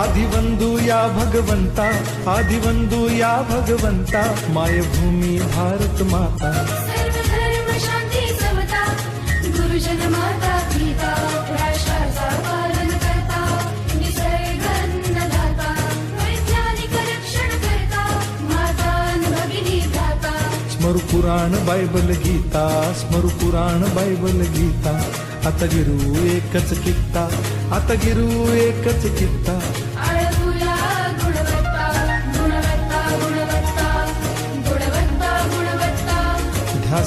या भगवंता आदिवंदू या भगवंता मायभूमी भारत माता। सर्वधर्म शांती समता गुरुजन माता पिता राष्ट्राचा पालन करता निसर्ग अन्नदाता वैज्ञानिक रक्षण करता माता अन् भगिनी भ्राता। स्मरू पुराण बायबल गीता स्मरू पुराण बायबल गीता। आता गिरू एकच कित्ता आता गिरू एकच कित्ता।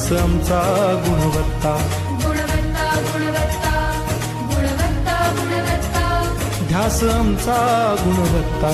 ध्यास आमचा गुणवत्ता. गुणवत्ता गुणवत्ता गुणवत्ता गुणवत्ता. ध्यास आमचा गुणवत्ता.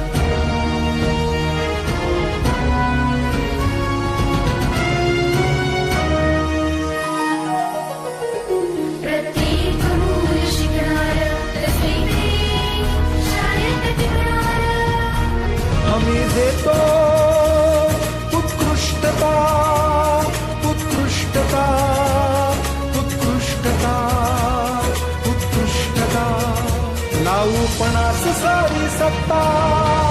उत्कृष्टता सारी सत्ता.